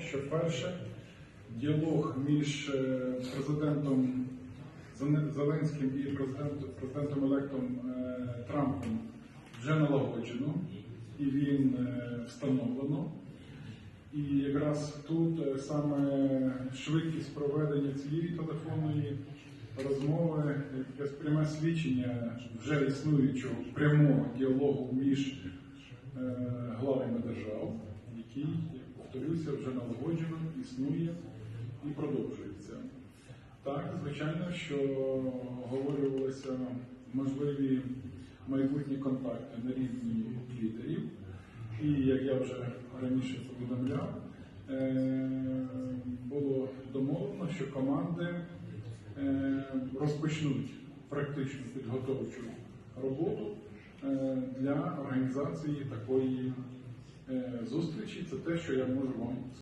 що перше діалог між е, президентом Зеленським і президентом, електом е, Трампом вже налагоджено, і він е, встановлено. І якраз тут саме швидкість проведення цієї телефонної розмови, якесь пряме свідчення вже існуючого прямого діалогу між главами держав, я вже налагоджено, існує і продовжується. Так, звичайно, що говорювалися можливі майбутні контакти на рівні лідерів. І як я вже раніше повідомляв, е, було домовлено, що команди е, розпочнуть практичну підготовчу роботу е, для організації такої зустрічі. Це те, що я можу вам